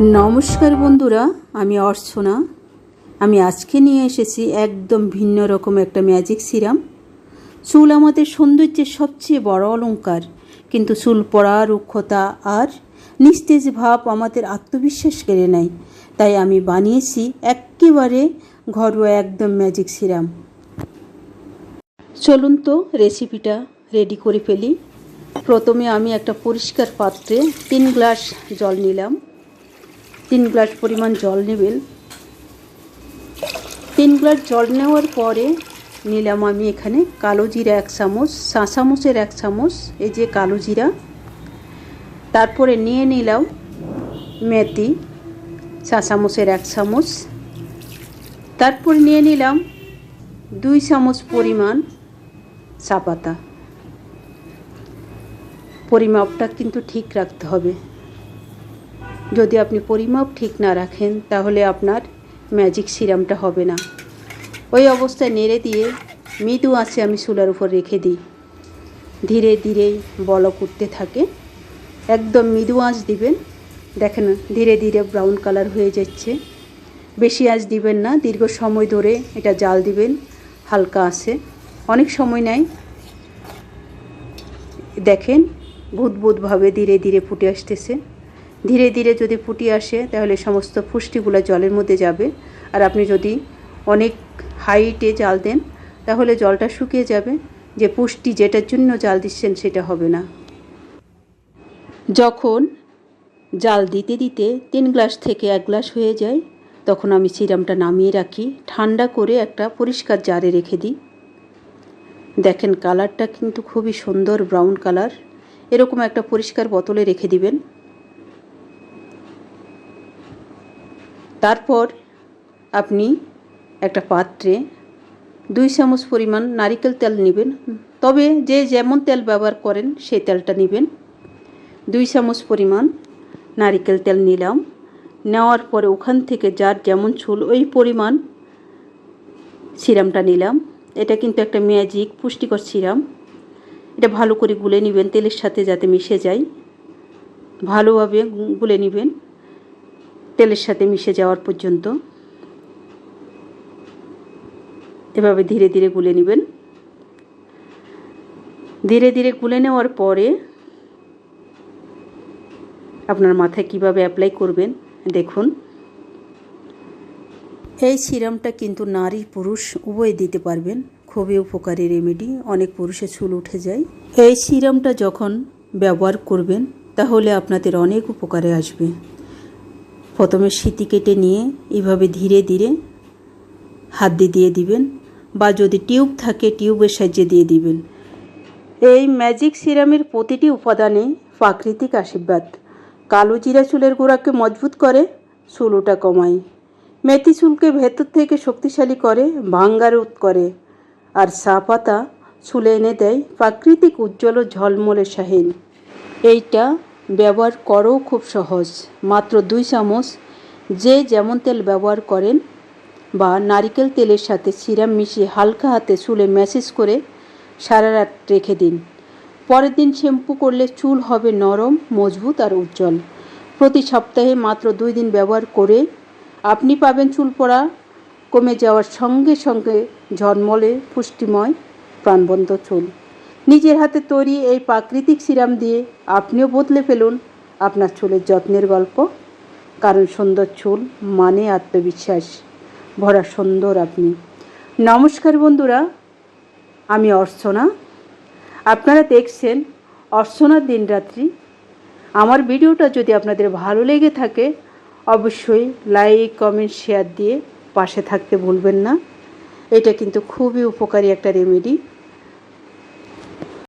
নমস্কার বন্ধুরা, আমি অর্চনা। আমি আজকে নিয়ে এসেছি একদম ভিন্ন রকম একটা ম্যাজিক সিরাম। চুল আমাদের সৌন্দর্যের সবচেয়ে বড় অলঙ্কার কিন্তু চুল পড়া, রুক্ষতা আর নিস্তেজ ভাব আমাদের আত্মবিশ্বাস কেড়ে নেয়। তাই আমি বানিয়েছি একেবারে ঘরোয়া একদম ম্যাজিক সিরাম। চলুন তো রেসিপিটা রেডি করে ফেলি। প্রথমে আমি একটা পরিষ্কার পাত্রে তিন গ্লাস জল নিলাম। তিন গ্লাস পরিমাণ জল নেবেন। তিন গ্লাস জল নেওয়ার পরে নিলাম আমি এখানে কালো জিরা এক চামচ, চা এক চামচ, এই যে কালো জিরা। তারপরে নিয়ে নিলাম মেথি, চা এক চামচ। তারপরে নিয়ে নিলাম দুই চামচ পরিমাণ চা পাতা। পরিমাপটা কিন্তু ঠিক রাখতে হবে। যদি আপনি পরিমাপ ঠিক না রাখেন, তাহলে আপনার ম্যাজিক সিরামটা হবে না। ওই অবস্থায় নেড়ে দিয়ে মৃদু আছে আমি চুলার উপর রেখে দিই। ধীরে ধীরে বলক উঠতে থাকে। একদম মৃদু আঁচ দিবেন। দেখেন, ধীরে ধীরে ব্রাউন কালার হয়ে যাচ্ছে। বেশি আঁচ দিবেন না, দীর্ঘ সময় ধরে এটা জাল দিবেন হালকা আছে অনেক সময় নেয় দেখেন বুদবুদভাবে ধীরে ধীরে ফুটে আসতেছে। ধীরে ধীরে যদি ফুটে আসে, তাহলে সমস্ত পুষ্টিগুলো জলের মধ্যে যাবে। আর আপনি যদি অনেক হাইটে জাল দেন, তাহলে জলটা শুকিয়ে যাবে। যে পুষ্টি যেটার জন্য জাল দিচ্ছেন, সেটা হবে না। যখন জাল দিতে দিতে তিন গ্লাস থেকে এক গ্লাস হয়ে যায়, তখন আমি সিরামটা নামিয়ে রাখি। ঠান্ডা করে একটা পরিষ্কার জারে রেখে দিই। দেখেন, কালারটা কিন্তু খুবই সুন্দর, ব্রাউন কালার। এরকম একটা পরিষ্কার বোতলে রেখে দিবেন। তারপর আপনি একটা পাত্রে দুই চামচ পরিমাণ নারিকেল তেল নেবেন। তবে যে যেমন তেল ব্যবহার করেন, সেই তেলটা নেবেন। দুই চামচ পরিমাণ নারিকেল তেল নিলাম। নেওয়ার পরে ওখান থেকে যার যেমন চুল ওই পরিমাণ সিরামটা নিলাম। এটা কিন্তু একটা ম্যাজিক, পুষ্টিকর সিরাম। এটা ভালো করে গুলে নেবেন, তেলের সাথে যাতে মিশে যায়। ভালোভাবে গুলে নেবেন। তেলের সাথে মিশে যাওয়ার পর্যন্ত এভাবে ধীরে ধীরে গুলে নেবেন। ধীরে ধীরে গুলে নেওয়ার পরে আপনার মাথায় কীভাবে অ্যাপ্লাই করবেন দেখুন। এই সিরামটা কিন্তু নারী পুরুষ উভয় দিতে পারবেন। খুবই উপকারী রেমেডি অনেক পুরুষের চুল উঠে যায়। এই সিরামটা যখন ব্যবহার করবেন, তাহলে আপনাদের অনেক উপকারে আসবে। প্রথমে সিটি কেটে নিয়ে এইভাবে ধীরে ধীরে হাত দিয়ে দিয়ে দিবেন বা যদি টিউব থাকে টিউবের সাহায্যে দিয়ে দিবেন। এই ম্যাজিক সিরামের প্রতিটি উপাদানে প্রাকৃতিক আশীর্বাদ। কালো জিরা চুলের গোড়াকে মজবুত করে চুল ওটা কমায়। মেথি চুলকে ভেতর থেকে শক্তিশালী করে ভাঙ্গা রোধ করে। আর চা পাতা চুলে এনে দেয় প্রাকৃতিক উজ্জ্বল ঝলমলে শাহিন। এইটা ব্যবহার করও খুব সহজ। মাত্র দুই চামচ যে যেমন তেল ব্যবহার করেন বা নারিকেল তেলের সাথে সিরাম মিশিয়ে হালকা হাতে চুলে ম্যাসেজ করে সারা রাত রেখে দিন। পরের দিন শ্যাম্পু করলে চুল হবে নরম, মজবুত আর উজ্জ্বল। প্রতি সপ্তাহে মাত্র দুই দিন ব্যবহার করে আপনি পাবেন চুল পড়া কমে যাওয়ার সঙ্গে সঙ্গে ঝলমলে পুষ্টিময়, প্রাণবন্ত চুল। নিজের হাতে তৈরি এই প্রাকৃতিক সিরাম দিয়ে আপনিও বদলে ফেলুন আপনার চুলের যত্নের গল্প। কারণ সুন্দর চুল মানে আত্মবিশ্বাস। ভরা সুন্দর আপনি। নমস্কার বন্ধুরা, আমি অর্চনা। আপনারা দেখছেন অর্চনার দিনরাত্রি। আমার ভিডিওটা যদি আপনাদের ভালো লেগে থাকে, অবশ্যই লাইক, কমেন্ট, শেয়ার দিয়ে পাশে থাকতে ভুলবেন না। এটা কিন্তু খুবই উপকারী একটা রেমেডি।